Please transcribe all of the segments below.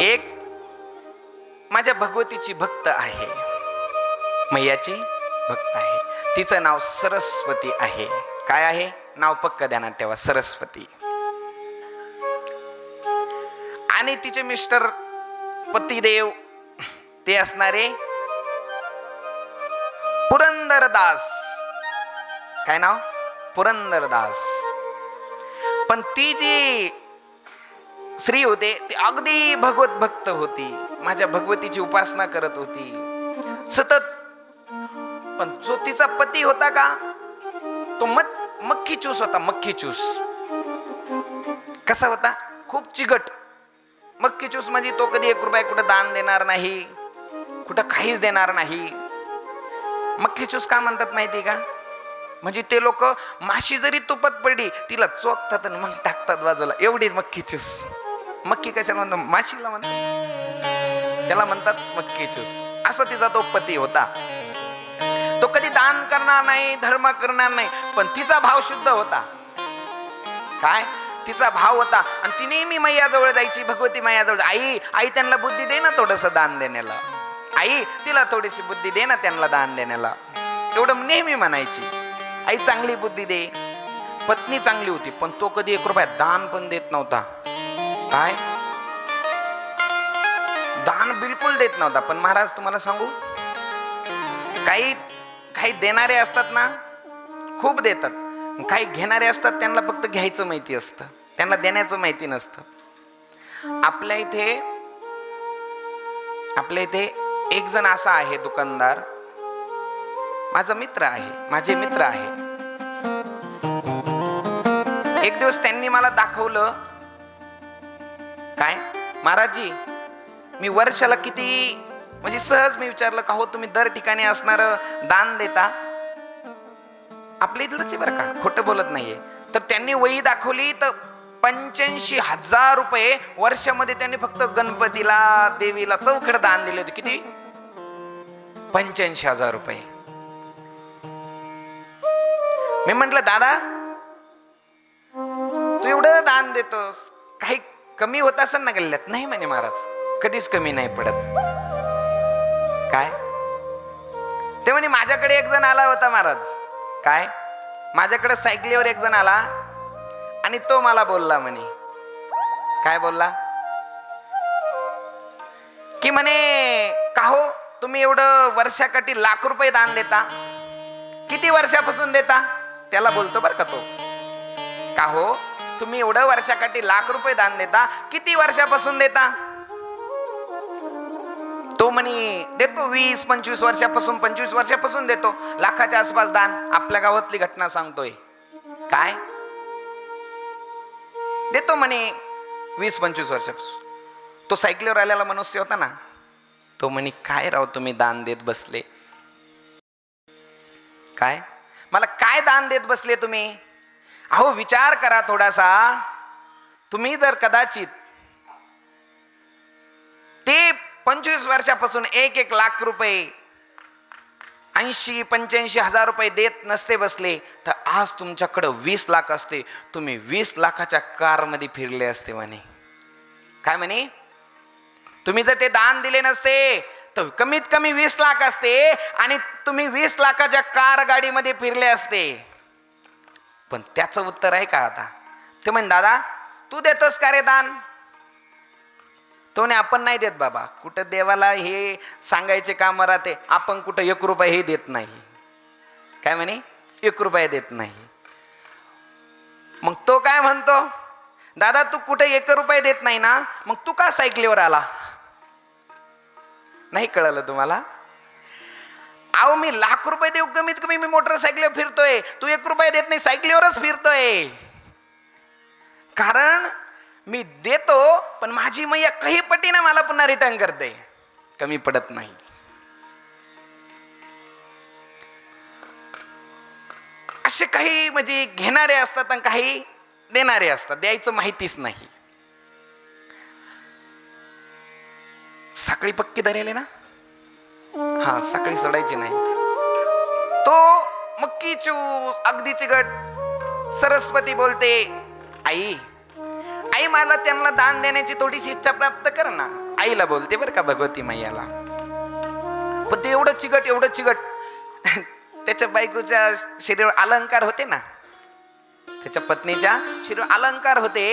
एक माझ्या भगवतीची भक्त आहे. मैयाची भक्त आहे. तिचं नाव सरस्वती आहे. काय आहे? नाव पक्क ध्यानात ठेवा सरस्वती. आणि तिचे मिस्टर पतिदेव ते असणारे पुरंदरदास काय नाव? पुरंदरदास पण ती जी स्त्री होते ती अगदी भगवत भक्त होती. माझ्या भगवतीची उपासना करत होती. सतत. पण जो तिचा पती होता का? तो मत मक्खी चूस होता मक्खी चूस. कसा होता? खूप चिगट. मक्खी चूस म्हणजे तो कधी एक रुपया कुठं दान देणार नाही कुठं काहीच देणार नाही. मक्खी चूस का म्हणतात माहिती का? म्हणजे ते लोक माशी जरी तुपत पडली तिला चोखतात आणि मग टाकतात बाजूला. एवढीच मक्खी चूस. मक्की कशाला म्हणतात माशीला म्हणतात. त्याला म्हणतात मक्की चूस असा तिचा तो पती होता. तो कधी दान करणार नाही धर्म करणार नाही पण तिचा भाव शुद्ध होता. काय? तिचा भाव होता. आणि ती नेहमी मैयाजवळ जायची भगवती मैयाजवळ. आई आई त्यांना बुद्धी दे ना थोडस दान देण्याला. आई तिला थोडीशी बुद्धी दे ना त्यांना दान देण्याला. एवढं नेहमी म्हणायची. आई चांगली बुद्धी दे. पत्नी चांगली होती पण तो कधी एक रुपया दान पण देत नव्हता. काय? दान बिलकुल देत नव्हता पण महाराज तुम्हाला सांगू? काही काही देणारे असतात ना खूप देतात. काही घेणारे असतात त्यांना फक्त घ्यायचं माहिती असतं. त्यांना देण्याचं माहिती नसतं. आपल्या इथे आपल्या इथे एक जण असा आहे दुकानदार. माझा मित्र आहे माझे मित्र आहे. एक दिवस त्यांनी मला दाखवलं काय? महाराजजी मी वर्षाला किती म्हणजे सहज मी विचारलं का हो तुम्ही दर ठिकाणी असणार दान देता? आपल्या इथलंच बरं का खोटं बोलत नाहीये. तर त्यांनी वही दाखवली तर पंच्याऐंशी हजार रुपये वर्षामध्ये त्यांनी फक्त गणपतीला देवीला चौखड दान दिले होते. किती? पंच्याऐंशी हजार रुपये. मी म्हंटल दादा तू एवढं दान देतोस काही कमी होत असेल ना गल्ल्यात? नाही म्हणे महाराज. कधीच कमी नाही पडत. काय? ते म्हणे माझ्याकडे एक जण आला होता महाराज. काय? माझ्याकडे सायकलीवर एक जण आला आणि तो मला बोलला म्हणे. काय बोलला? की म्हणे का हो तुम्ही एवढं वर्षाकाठी लाख रुपये दान देता. किती वर्षापासून देता? त्याला बोलतो बर का तो. का हो तुम्ही एवढं वर्षाकाठी लाख रुपये दान देता किती वर्षापासून देता? तो म्हणे देतो वीस पंचवीस वर्षापासून पंचवीस वर्षापासून देतो. लाखाच्या आसपास दान. आपल्या गावातली घटना सांगतोय. काय? देतो म्हणे वीस पंचवीस वर्षापासून. तो सायकलीवर आलेला मनुष्य होता ना तो म्हणे काय राव तुम्ही दान देत बसले? काय? मला काय दान देत बसले तुम्ही? अहो विचार करा थोडासा. तुम्ही जर कदाचित ते पंचवीस वर्षापासून एक एक लाख रुपये ऐंशी पंच्याऐंशी हजार रुपये देत नसते बसले तर आज तुमच्याकडं वीस लाख असते. तुम्ही वीस लाखाच्या कारमध्ये फिरले असते म्हणे. काय म्हणे? तुम्ही जर ते दान दिले नसते तर कमीत कमी वीस लाख असते आणि तुम्ही वीस लाखाच्या कार गाडीमध्ये फिरले असते. पण त्याचं उत्तर आहे का आता? ते म्हण दादा तू देतोस का रे दान? तो म्हणे आपण नाही देत बाबा. कुठं देवाला हे सांगायचे काम राहते आपण कुठं एक रुपये हे देत नाही. काय म्हणे? एक रुपये देत नाही. मग तो काय म्हणतो? दादा तू कुठे एक रुपये देत नाही ना? मग तू का सायकलीवर आला? नाही कळलं तुम्हाला? अहो मी लाख रुपये देऊ कमीत कमी मी मोटरसायकलीवर फिरतोय. तू एक रुपये देत नाही सायकलीवरच फिरतोय. कारण मी देतो पण माझी मैया काही पटीनं मला पुन्हा रिटर्न करते. कमी पडत नाही. असे काही म्हणजे घेणारे असतात आणि काही देणारे असतात. द्यायचं माहितीच नाही. साखळी पक्की धरेल ना? हा साखळी सोडायची नाही. तो मक्की चूस अगदी चिगट सरस्वती बोलते आई आई मला त्यांना दान देण्याची थोडीशी इच्छा प्राप्त कर ना. आईला बोलते बरं का भगवती मैयाला पण ते एवढं चिकट एवढं चिकट. त्याच्या बायकोच्या शरीर अलंकार होते ना. त्याच्या पत्नीच्या शरीर अलंकार होते.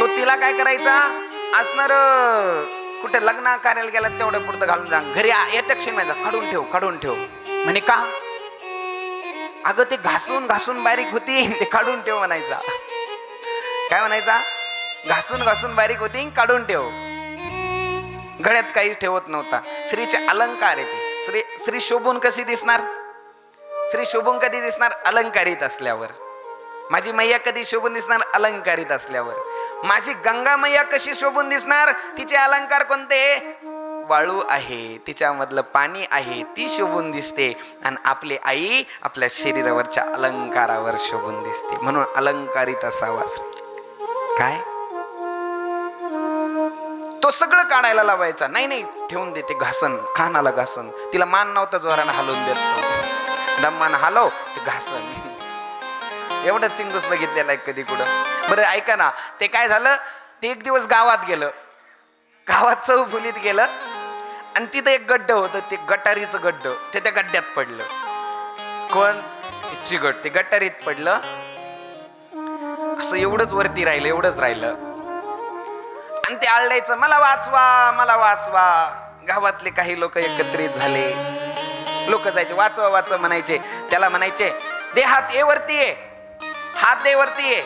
तो तिला काय करायचा? असणार कुठे लग्न कार्याला गेला तेवढं पुरतं घालून जा. घरी आ- येत्या क्षणी काढून ठेव काढून ठेव. म्हणे का? अगं ते घासून घासून बारीक होती. ते काढून ठेव म्हणायचा. काय म्हणायचा? घासून घासून बारीक होती काढून ठेव. गळ्यात काहीच ठेवत नव्हता. स्त्रीचे अलंकार येते श्री श्री शोभून कशी दिसणार? श्री शोभून कधी दिसणार? अलंकारित असल्यावर. माझी मैया कधी शोभून दिसणार अलंकारित असल्यावर? माझी गंगा मैया कशी शोभून दिसणार? तिचे अलंकार कोणते? वाळू आहे तिच्यामधलं पाणी आहे ती शोभून दिसते. आणि आपली आई आपल्या शरीरावरच्या अलंकारावर शोभून दिसते. म्हणून अलंकारित असावा. काय? तो सगळं काढायला लावायचा. नाही नाही ठेवून देते. घासन खानाला घासन. तिला मान नव्हता जोरानं हलवून देत दम्मान हलव ते घासन. एवढं चिंगूस बघितलेलं आहे कधी कुठं. बरं ऐका ना ते काय झालं? ते एक दिवस गावात गेलं. गावात चौफुलीत गेलं. आणि तिथं एक गड्ड होतं ते गटारीचं गड्ड. ते त्या गड्ड्यात पडलं. कोण? चिगट ते गटारीत पडलं. असं एवढंच वरती राहिलं एवढंच राहिलं. आणि ते आळडायचं मला वाचवा मला वाचवा. गावातले काही लोक एकत्रित झाले. लोक जायचे वाचवा वाचवा म्हणायचे. त्याला म्हणायचे देहात ये वरती ये हात दे वरती ये.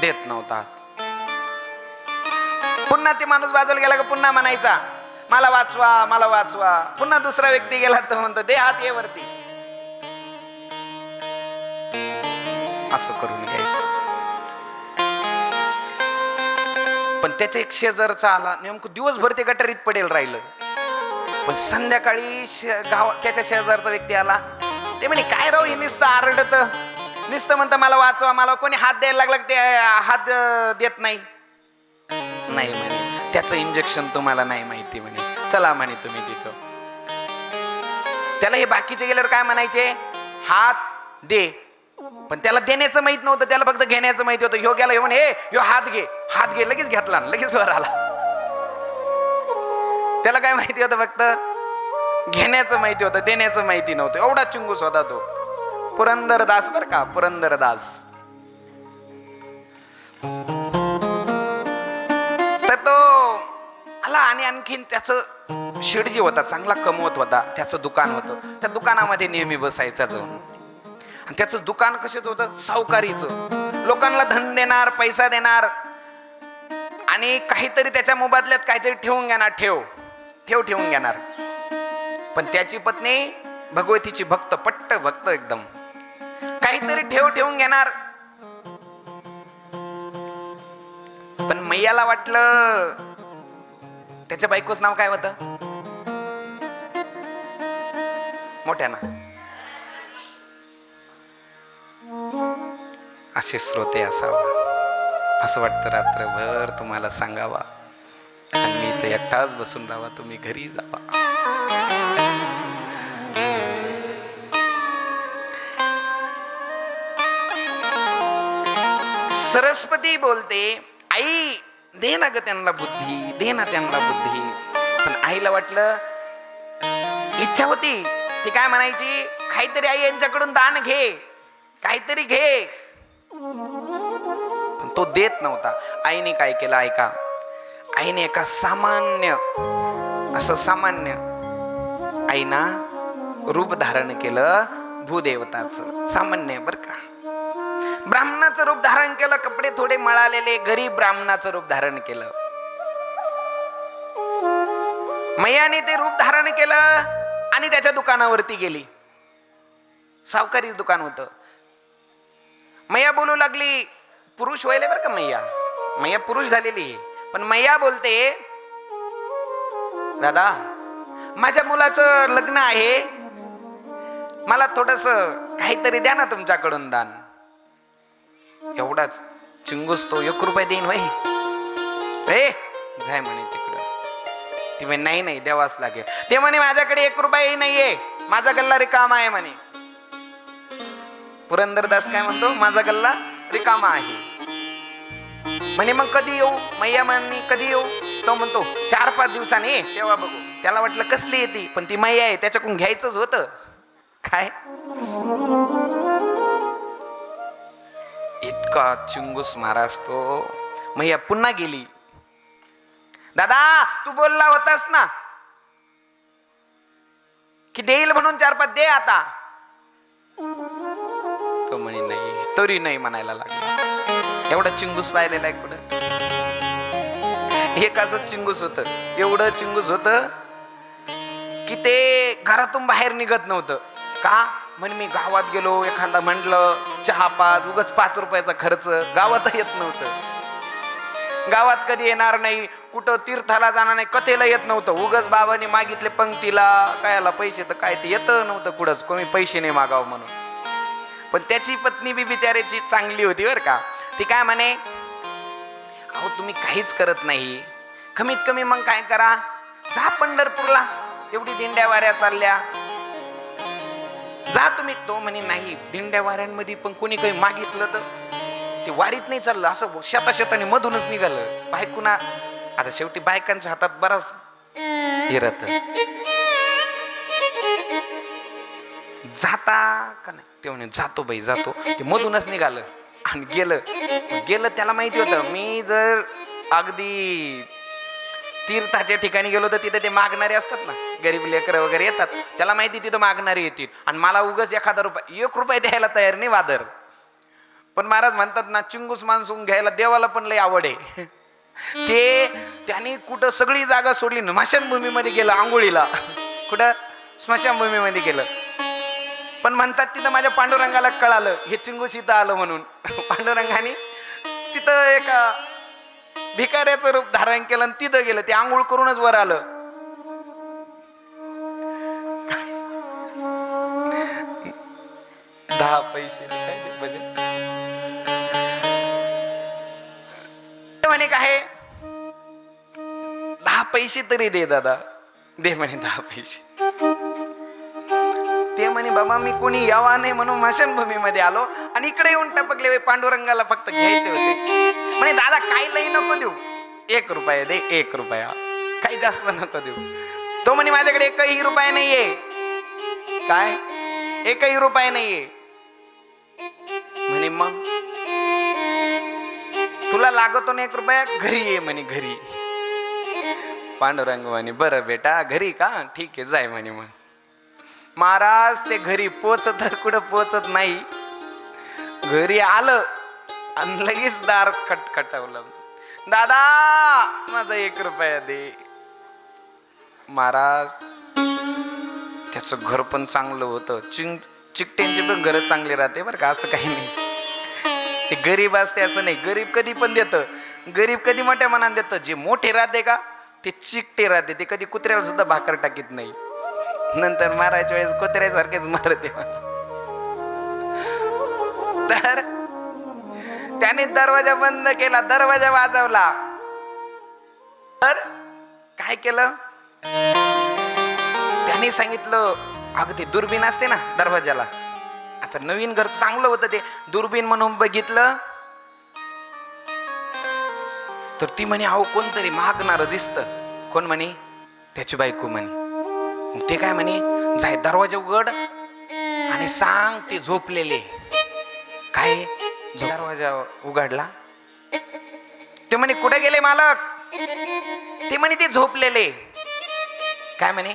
देत नव्हता पुन्हा ते माणूस बाजूला गेला का पुन्हा म्हणायचा मला वाचवा मला वाचवा. पुन्हा दुसरा व्यक्ती गेला तर म्हणतो दे हात ये वरती. असं करून घ्यायचं. पण त्याच्या एक शेजारचा आला नेमकं दिवसभर ते गटारीत पडेल राहिलं. पण संध्याकाळी शे- गाव त्याच्या शेजारचा व्यक्ती आला. ते म्हणे काय राहू हे नुसतं आरडत. नुसतं म्हणतं मला वाचवा मला कोणी हात द्यायला लागला ते हात देत नाही. नाही म्हणे. त्याचं इंजेक्शन तुम्हाला नाही माहिती म्हणे. चला म्हणे तुम्ही तिथं. त्याला हे बाकीचे गेल्यावर काय म्हणायचे? हात दे. पण त्याला देण्याचं माहीत नव्हतं त्याला फक्त घेण्याचं माहिती होतं. ह्यो गेला येऊन म्हणे ह्यो हात घे. हात घे लगेच घेतला लगेच वर आला. त्याला काय माहिती होतं फक्त? घेण्याचं माहिती होतं देण्याचं माहिती नव्हतं. एवढा चिंगूस होता तो. पुरंदरदास बर का पुरंदरदास. तर तो आला आणि आणखीन त्याच शेडजी होता चांगला कमवत होता त्याचं दुकान होतं. त्या दुकानामध्ये नेहमी बसायचा जाऊन आणि त्याचं दुकान कशाच होतं? सावकारीचं. लोकांना धन देणार पैसा देणार. आणि काहीतरी त्याच्या मोबदल्यात काहीतरी ठेवून घेणार ठेव. ठेव ठेवून घेणार. पण त्याची पत्नी भगवतीची भक्त पट्ट भक्त एकदम. काहीतरी ठेव ठेवून घेणार. पण मैयाला वाटलं त्याच्या बायकोच नाव काय होतं? मोठ्या ना असे श्रोते असावा. असं वाटतं रात्रभर तुम्हाला सांगावा. आणि मी इथं एकटाच बसून राहावा तुम्ही घरी जावा. सरस्वती बोलते आई दे ना ग त्यांना बुद्धी दे ना त्यांना बुद्धी. पण आईला वाटलं इच्छा होती. ती काय म्हणायची काहीतरी आई यांच्याकडून दान घे काहीतरी घे. पण तो देत नव्हता. आईने काय केलं ऐका. आईने एका सामान्य असं सामान्य आईना रूप धारण केलं भूदेवताचं. सामान्य बर का. ब्राह्मणाचं रूप धारण केलं कपडे थोडे मळालेले गरीब ब्राह्मणाचं रूप धारण केलं. मैयाने ते रूप धारण केलं आणि त्याच्या दुकानावरती गेली. सावकारी दुकान होतं. मैया बोलू लागली पुरुष व्हायला बरं का मैया? मैया पुरुष झालेली आहे. पण मैया बोलते दादा माझ्या मुलाचं लग्न आहे. मला थोडस काहीतरी द्या ना तुमच्याकडून दान. एवढाच चिंगूस तो एक रुपये देईन वय. ए जाय म्हणे तिकडं. ती म्हणे नाही नाही द्यावाच लागेल. ते म्हणे माझ्याकडे एक रुपयाही नाहीये. माझा गल्ला रिकामा आहे म्हणे. पुरंदरदास काय म्हणतो माझा गल्ला रिकामा आहे. म्हणे मग कधी येऊ? मैया म्हणे कधी येऊ? तो म्हणतो चार पाच दिवसांनी. ये, तेव्हा बघू. त्याला वाटलं कसली येते पण ती मैया आहे त्याच्याकडून घ्यायचंच होतं. काय? इतका चिंगूस महाराज तो? मैया पुन्हा गेली. दादा तू बोलला होतास ना? की देईल म्हणून चार पाच दे आता. तो म्हणे नाही तरी नाही म्हणायला लागला. एवढा चिंगूस पाहिलेला आहे कुठं? एक असं चिंगूस होत. एवढं चिंगूस होत की ते घरातून बाहेर निघत नव्हतं. का? म्हणे मी गावात गेलो एखादा म्हटलं चहा पाच उगच पाच रुपयाचा खर्च. गावात येत नव्हतं. गावात कधी येणार नाही कुठं तीर्थाला जाणार नाही कथेला येत नव्हतं. उगच बाबाने मागितले पंक्तीला कायला पैसे तर काय ते येत नव्हतं कुठंच. कोणी पैसे नाही मागावं म्हणून. पण त्याची पत्नी बी बिचाऱ्याची चांगली होती बरं का. ती काय म्हणे अहो तुम्ही काहीच करत नाही. कमीत कमी मग काय करा. जा पंढरपूरला. एवढी दिंड्या वाऱ्या चालल्या. जा तुम्ही. तो म्हणे नाही दिंड्या वाऱ्यांमध्ये पण कोणी काही मागितलं तर? ते वारीत नाही चाललं असं शेता शेताने मधूनच निघालं. बायकुना आता शेवटी बायकांच्या हातात बराच हिरत जाता का नाही? ते म्हणे जातो बाई जातो. ते मधूनच निघालं आणि गेलं. गेलं त्याला माहिती होतं मी जर अगदी तीर्थाच्या ठिकाणी गेलो तर तिथे ते मागणारे असतात ना गरीब लेकरं वगैरे येतात. त्याला माहिती तिथं मागणारे येतील. आणि मला उगच एखादा रुपये एक रुपये द्यायला तयार नाही वादर. पण महाराज म्हणतात ना चिंगूस मान्सून घ्यायला देवाला पण लय आवड आहे. ते त्यांनी कुठं सगळी जागा सोडली स्मशानभूमीमध्ये गेलं आंघोळीला. कुठं? स्मशानभूमीमध्ये गेलं. पण म्हणतात तिथं माझ्या पांडुरंगाला कळालं हे चिंगूस इथं आलं म्हणून. पांडुरंगाने तिथं एका भिकाऱ्याचं रूप धारण केलं आणि तिथं गेलं. ते आंघोळ करूनच वर आलं. दहा पैसे म्हणे काय? दहा पैसे तरी दे दादा. दे म्हणे दहा पैसे. ते म्हणे बाबा मी कोणी यावा नाही म्हणून मशानभूमीमध्ये आलो आणि इकडे येऊन टपकले. पांडुरंगाला फक्त घ्यायचे होते. म्हणे दादा काही लई नको देऊ. एक रुपया दे एक रुपया. काही जास्त नको देऊ. तो म्हणे माझ्याकडे एकही रुपया नाहीये. काय? एकही रुपया नाहीये. म्हणे मग? तुला लागतो ना एक रुपया? घरी ये म्हणे घरी. पांडुरंग म्हणे बरं बेटा घरी का? ठीक आहे जाय म्हणे मग. महाराज ते घरी पोचत कुठं पोचत नाही. घरी आलं आणि लगेच दार खटखटवलं. दादा माझा एक रुपया दे. महाराज त्याचं घर पण चांगलं होतं. चिंग चिकट्यांची पण घर चांगली राहते बरं का असं काही नाही. ते गरीब असते असं नाही. गरीब कधी पण देतं. गरीब कधी मोठ्या मनाने देतं. जे मोठे राहते का ते चिकटे राहते. ते कधी कुत्र्याला सुद्धा भाकर टाकीत नाही. नंतर मारायच्या वेळेस कुत्र्यासारखेच मारते. तर त्याने दरवाजा बंद केला दरवाजा वाजवला. तर काय केलं? त्याने सांगितलं अगं ते दुर्बीन असते ना दरवाजाला. आता नवीन घर चांगलं होतं ते दुर्बीन म्हणून बघितलं. तर ती म्हणे अहो कोणतरी मागणार दिसत. कोण म्हणे? त्याची बायको म्हणे. ते काय म्हणे? जाय दरवाजा उघड आणि सांग ते झोपलेले. काय? दरवाजा उघडला. ते म्हणे कुठे गेले मालक? ते म्हणे ते झोपलेले. काय म्हणे?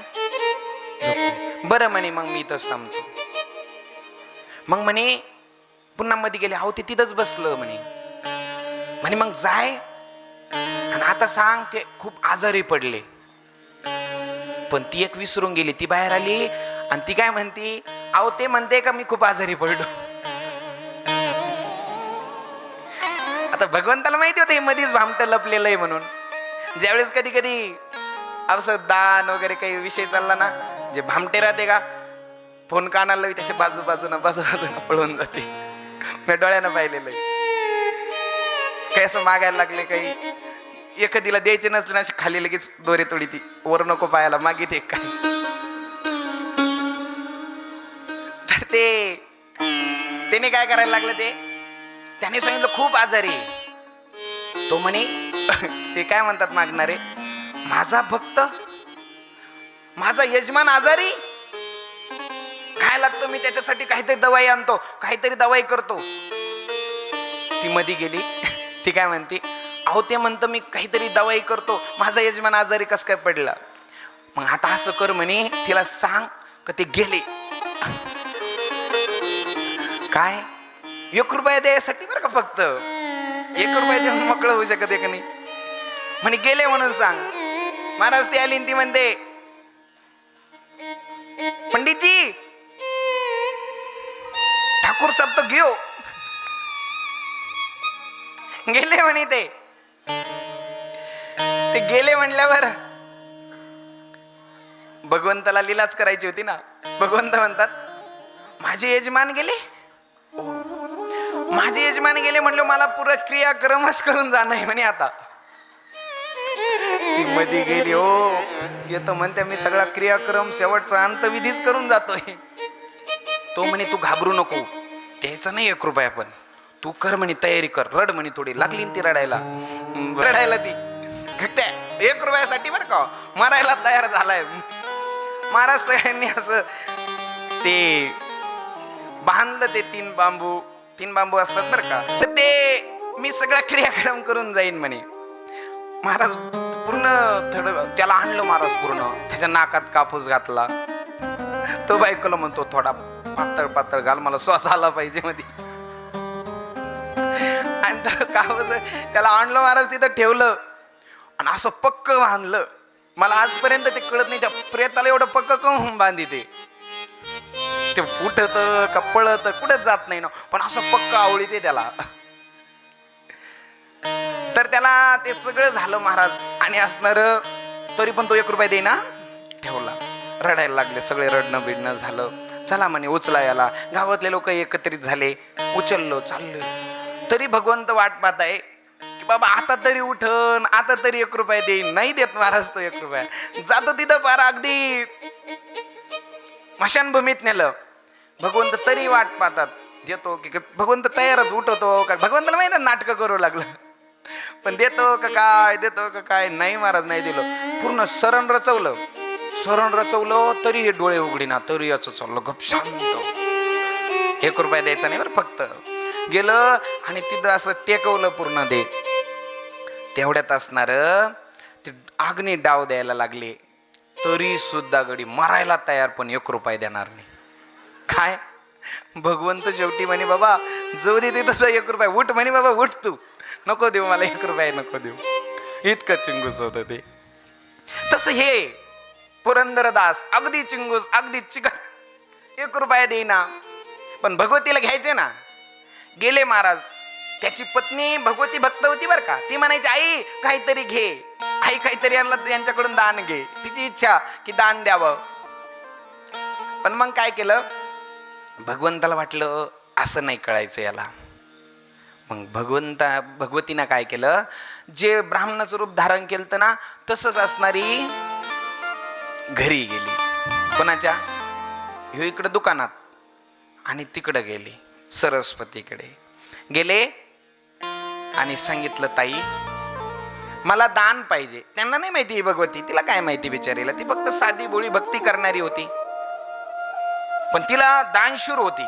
बरं म्हणे मग मी इथंच थांबतो. मग म्हणे पुन्हा मध्ये गेले अहो ते तिथंच बसलं म्हणे. म्हणे मग जाय आणि आता सांग ते खूप आजारी पडले. पण ती एक विसरून गेली ती बाहेर आली आणि ती काय म्हणती अहो ते म्हणते का मी खूप आजारी पडलो? आता भगवंताला माहिती होतं हे मध्येच भामटं लपलेलं आहे म्हणून. ज्यावेळेस कधी कधी असं दान वगैरे काही विषय चालला ना जे भामटे राहते का फोन कानाला लावी त्याच्या बाजू बाजूनं बाजू बाजूनं पळून जाते. मी डोळ्यानं पाहिलेलं आहे काही असं मागायला लागले काही एखादीला द्यायचे नसले ना अशी खाली लगेच दोरे तोडी ती. वर नको पायाला मागिते काय. तर ते त्याने काय करायला लागलं ते? त्याने सांगितलं खूप आजारी तो म्हणे ते काय म्हणतात मागणारे? माझा भक्त माझा यजमान आजारी? काय लागतो मी त्याच्यासाठी काहीतरी दवाई आणतो काहीतरी दवाई करतो. ती मधी गेली. ती काय म्हणते अहो ते म्हणतं मी काहीतरी दवाई करतो माझा यजमान आजारी कस काय पडला? मग आता असं कर म्हणे तिला सांग का ते गेले. काय? एक रुपया द्यायसाठी बरं का फक्त? एक रुपया देऊन मोकळं होऊ शकत आहे का नाही? म्हणे गेले म्हणून सांग. महाराज ती आली ती म्हणते पंडितजी ठाकूर साहेब तो घेऊ. गेले म्हणे ते. ते गेले म्हणल्यावर भगवंताला लिलाच करायची होती ना. भगवंत म्हणतात माझे यजमान गेले? माझे यजमान गेले म्हणलं मला पुरा क्रियाक्रमच करून जाणं आहे म्हणे आता. ती मध्ये गेली हो येतो तर म्हणते मी सगळा क्रियाक्रम शेवटचा अंतविधीच करून जातोय. तो म्हणे तू घाबरू नको द्यायचं नाही एक रुपया पण. तू कर म्हणे तयारी कर. रड म्हणे थोडी लागली ती रडायला. रडायला ती. घट्ट्या एक रुपयासाठी बरं का मरायला तयार झालाय. महाराज सगळ्यांनी असं ते बांधलं ते तीन बांबू. तीन बांबू असतात बरं का. तर ते मी सगळा क्रियाक्रम करून जाईन म्हणे. महाराज पूर्ण थड त्याला आणलं महाराज पूर्ण. त्याच्या नाकात कापूस घातला. तो बायकोला म्हणतो थोडा पातळ पातळ घाल मला श्वास आला पाहिजे मध्ये आणि कापूस त्याला आणलं महाराज तिथं ठेवलं. आणि असं पक्क बांधलं. मला आजपर्यंत ते कळत नाही त्या प्रेताला एवढं पक्क कम बांधी ते ते उठत का पळत कुठेच जात नाही ना. पण असं पक्क आवडी ते त्याला. तर त्याला ते सगळं झालं महाराज. आणि असणार तरी पण तो एक रुपया देईना. ठेवला. रडायला लागले. सगळे रडणं बिडणं झालं. चला म्हणे उचला याला. गावातले लोक एकत्रित झाले. उचललो चाललो तरी भगवंत वाट पाहत आहे की बाबा आता तरी उठन. आता तरी एक रुपया देईन. नाही देत महाराज तो एक रुपया. जातो तिथं पार अगदी. मशानभूमीत नेलं. भगवंत तरी वाट पाहतात. देतो की भगवंत तयारच उठवतो का? भगवंताला माहिती नाटकं करू लागलं. पण देतो का काय देतो का काय? नाही महाराज नाही दिलं. पूर्ण सरण रचवलं. सरण रचवलं तरी हे डोळे उघडीना तरी याचं चाललं गप शांत. एक रुपया द्यायचा नाही बरं फक्त. गेलं आणि तिथं असं टेकवलं पूर्ण दे तेवढ्यात असणार ते आग्नी डाव द्यायला लागले. तरी सुद्धा गडी मारायला तयार पण एक रुपया देणार नाही. काय? भगवंत शेवटी म्हणे बाबा जाऊ दे ते तुझा एक रुपया. उठ म्हणे बाबा उठ तू. नको देऊ मला एक रुपया नको देऊ. इतकं चिंगूस होत ते. तसं हे पुरंदरदास अगदी चिंगूस अगदी चिकट. एक रुपया देईना. पण भगवतीला घ्यायचे ना. गेले महाराज. त्याची पत्नी भगवती भक्त होती बरं का. ती म्हणायची आई काहीतरी घे. आई काहीतरी यांना यांच्याकडून दान घे. तिची इच्छा की दान द्यावं. पण मग काय केलं? भगवंताला वाटलं असं नाही कळायचं याला. मग भगवंता भगवतीनं काय केलं? जे ब्राह्मणाचं रूप धारण केलं ना तसंच असणारी घरी गेली. कोणाच्या? ह्यो इकडं दुकानात. आणि तिकडं गेली सरस्वतीकडे. गेले आणि सांगितलं ताई मला दान पाहिजे. त्यांना नाही माहिती भगवती तिला काय माहिती बिचारीला? ती फक्त साधी बोळी भक्ती करणारी होती. पण तिला दानशूर होती.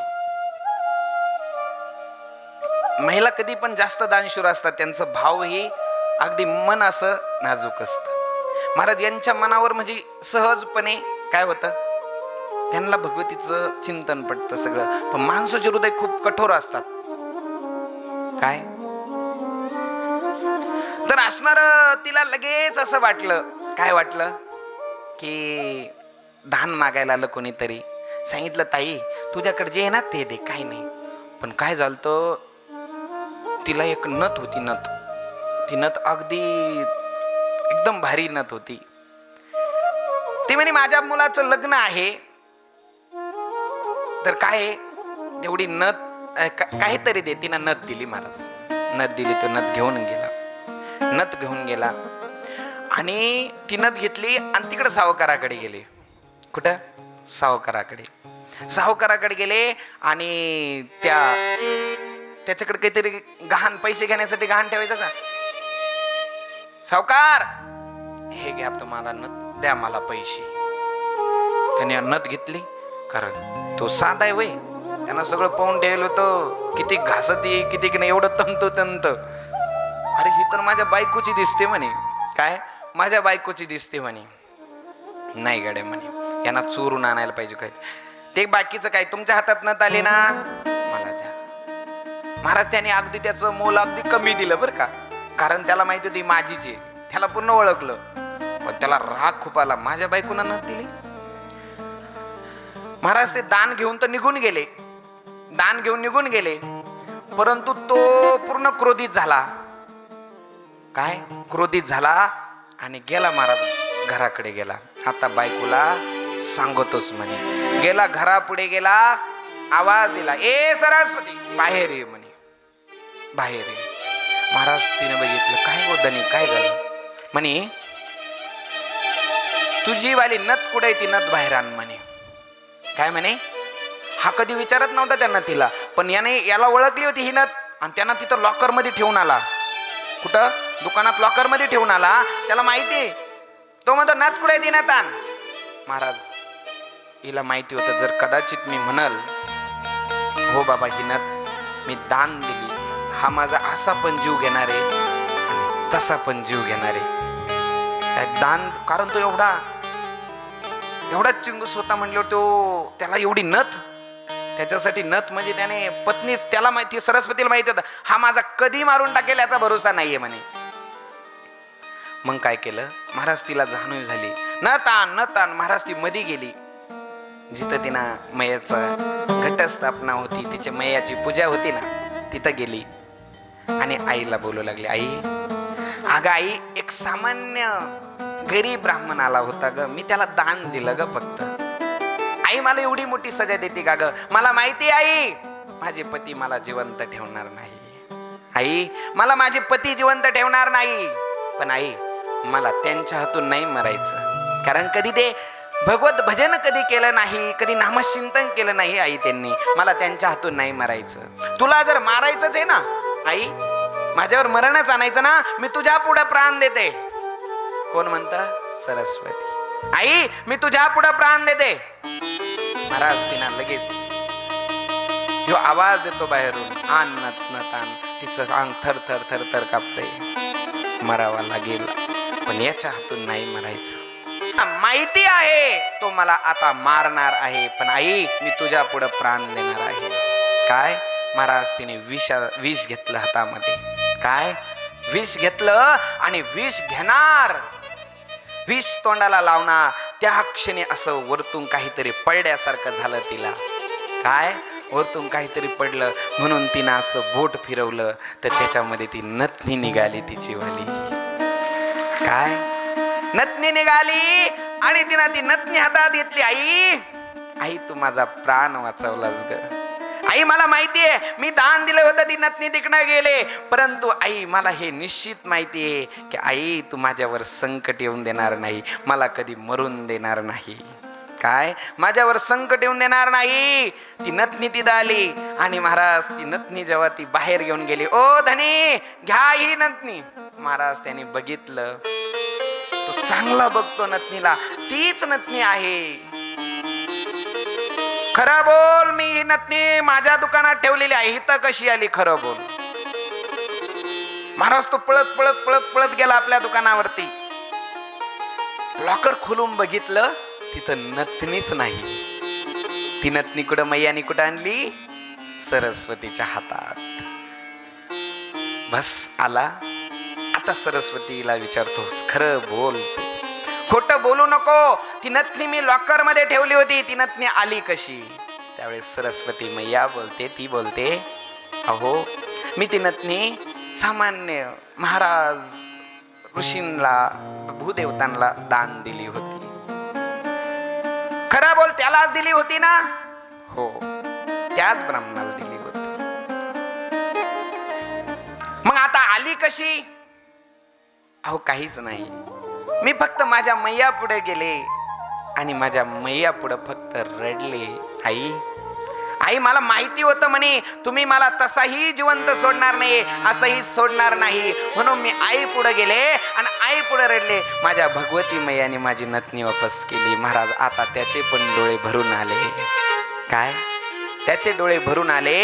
महिला कधी पण जास्त दानशूर असतात त्यांचं भावही अगदी मन असं नाजूक असतं. महाराज यांच्या मनावर म्हणजे सहजपणे काय होतं? त्यांना भगवतीचं चिंतन पडतं सगळं. पण माणसाचे हृदय खूप कठोर असतात. काय? तर असणार तिला लगेच असं वाटलं. काय वाटलं? की दान मागायला आलं कोणीतरी. सांगितलं ताई तुझ्याकडे जे आहे ना ते दे काही नाही. पण काय झालं तिला एक नथ होती नथ. ती नथ अगदी एकदम भारी नथ होती. ते म्हणे माझ्या मुलाचं लग्न आहे. तर काय तेवढी नथ का- काहीतरी दे. तिनं नथ दिली महाराज. नथ दिली तो नथ घेऊन गेला. नथ घेऊन गेला. आणि ती नथ घेतली आणि तिकडे सावकाराकडे गेली. कुठं? सावकाराकडे. सावकाराकडे गेले आणि त्या त्याच्याकडे काहीतरी गहाण पैसे घेण्यासाठी गहाण ठेवायचं सावकार! हे घ्या तुम्हाला नथ द्या मला पैसे. त्याने नथ घेतली कारण तो साधा आहे वय. त्यानं सगळं पाहून ठेवलं होतं. किती घासत येईल किती नाही एवढं तंत तंत अरे ही तर माझ्या बायकोची दिसते म्हणे. काय? माझ्या बायकोची दिसते म्हणे. नाही गाड्या म्हणे. यांना चोरून आणायला पाहिजे काय ते बाकीचं काय तुमच्या हातात न आले ना? मला द्या. महाराज त्याने अगदी त्याचं मोल अगदी कमी दिलं बरं का. कारण त्याला माहिती होती माझीची त्याला पूर्ण ओळखलं. पण त्याला राग खूप आला. माझ्या बायकोनं न दिली. महाराज ते दान घेऊन तर निघून गेले. दान घेऊन निघून गेले. परंतु तो पूर्ण क्रोधित झाला. काय? क्रोधित झाला आणि गेला महाराज. घराकडे गेला. आता बायकोला सांगतोच म्हणे. गेला घरापुढे गेला आवाज दिला ए सरस्वती बाहेर ये म्हणे. बाहेर ये. महाराज तिने बघितलं काय बोधनी काय झालं म्हणे तुझी वाली नत कुठे ती नथ बाहेर आण म्हणे. काय म्हणे हा कधी विचारत नव्हता त्यांना तिला पण याने याला ओळखली होती ही नथ आणि त्यांना तिथं लॉकरमध्ये ठेवून आला. कुठं? दुकानात लॉकरमध्ये ठेवून आला? त्याला माहिती तो म्हणतो नथ कुठे ती नत आण. महाराज हिला माहिती होतं जर कदाचित मी म्हणल हो बाबा ही नथ मी दान दिली. हा माझा असा पण जीव घेणार आहे आणि तसा पण जीव घेणार आहे. काय दान कारण तो एवढा एवढा चिंगूस होता म्हणल्यावर तो त्याला एवढी नथ? त्याच्यासाठी नथ म्हणजे त्याने पत्नी त्याला माहिती सरस्वतीला माहिती होतं हा माझा कधी मारून टाकेल याचा भरोसा नाहीये म्हणे. मग काय केलं? महाराज तिला जाणीव झाली. न ताण न ताण महाराज ती मधी गेली. जिथं तिना मयाचा घटस्थापना होती तिच्या मयाची पूजा होती ना तिथं गेली. आणि आईला बोलू लागली आई अगं आई एक सामान्य गरीब ब्राह्मण आला होता ग. मी त्याला दान दिलं ग फक्त. आई मला एवढी मोठी सजा देते का ग? मला माहिती आई. माझे पती मला जिवंत ठेवणार नाही. आई मला माझे पती जिवंत ठेवणार नाही. पण आई मला त्यांच्या हातून नाही मरायचं. कारण कधी ते भगवत भजन कधी केलं नाही कधी नामचिंतन केलं नाही आई त्यांनी. मला त्यांच्या हातून नाही मरायचं. तुला जर मारायचंच आहे ना आई माझ्यावर मरणच आणायचं ना मी तुझ्या पुढे प्राण देते. कोण म्हणत? सरस्वती. आई मी तुझ्या पुढे प्राण देते. महाराज तिना लगेच. जो आवाज देतो बाहेरून. आण नत नत तिचं अंग थर थर थर थर कापते मरावा लागेल. पण याच्या हातून नाही मरायचं. माहिती आहे. तो मला आता मारणार आहे. पण आई मी तुझ्या पुढे प्राण देणार आहे. काय? महाराज तिने विष विष घेतलं हातामध्ये. काय? विष घेतलं आणि विष घेणार. विष तोंडाला लावणार. त्या क्षणी असं वरतून काहीतरी पडल्यासारखं झालं तिला. काय? वरतून काहीतरी पडलं. म्हणून तिनं असं बोट फिरवलं. तर त्याच्यामध्ये ती नथनी निघाली तिची वाली. काय? नथनी निघाली आणि तिनं ती नथनी हातात घेतली. आई आई तू माझा प्राण वाचवलास ग. आई मला माहिती आहे मी दान दिलं होतं ती नथनी तिकडं गेले. परंतु आई मला हे निश्चित माहिती आहे की आई तू माझ्यावर संकट येऊन देणार नाही मला कधी मरून देणार नाही. काय? माझ्यावर संकट येऊन देणार नाही. ती नथनी तिथं आली आणि महाराज ती नथनी जेव्हा ती बाहेर घेऊन गेली ओ धनी घ्या ही नथनी. महाराज त्याने बघितलं. तो चांगला बघतो नथनीला तीच नथनी आहे. खरं बोल मी ही नथनी माझ्या दुकानात ठेवलेली आहे. तर कशी आली खरं बोल? महाराज तो पळत पळत पळत पळत गेला आपल्या दुकानावरती. लॉकर खोलून बघितलं तिथं नथनीच नाही. ती नथनी कुठं मैयानी कुठं आणली? सरस्वतीच्या हातात. बस आला. आता सरस्वतीला विचारतोस खरं बोल. खोट बोलू नको. ती नथनी मी लॉकरमध्ये ठेवली होती. ती नथनी आली कशी? त्यावेळेस सरस्वती मैया बोलते ती बोलते अहो मी ती नथनी सामान्य महाराज ऋषींना भूदेवतांना दान दिली होती. खरं बोल त्यालाच दिली होती ना? हो त्याच ब्राह्मणाला दिली होती. मग आता आली कशी? अहो काहीच नाही. मी फक्त माझ्या मैया पुढे गेले आणि माझ्या मैया पुढे फक्त रडले. आई आई मला माहिती होतं म्हणे तुम्ही मला तसाही जिवंत सोडणार नाही असंही सोडणार नाही. म्हणून मी आई पुढे गेले आणि आई पुढे रडले. माझ्या भगवती मैयाने माझी नथनी वापस केली. महाराज आता त्याचे पण डोळे भरून आले. काय? त्याचे डोळे भरून आले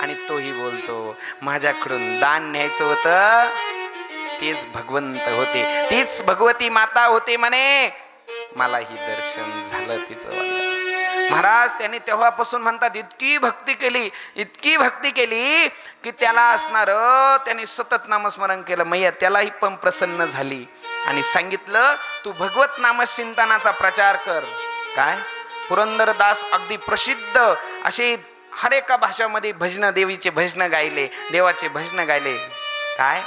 आणि तोही बोलतो माझ्याकडून दान न्यायचं होतं तेच भगवंत होते. तीच भगवती माता होते म्हणे. मलाही दर्शन झालं तिचं महाराज त्यांनी तेव्हापासून म्हणतात इतकी भक्ती केली इतकी भक्ती केली की त्याला असणार त्यांनी सतत नामस्मरण केलं. मैया त्यालाही पण प्रसन्न झाली. आणि सांगितलं तू भगवत नामचिंतनाचा प्रचार कर. काय? पुरंदरदास अगदी प्रसिद्ध असे हर एका भाषामध्ये भजन देवीचे भजन गायले देवाचे भजन गायले. काय?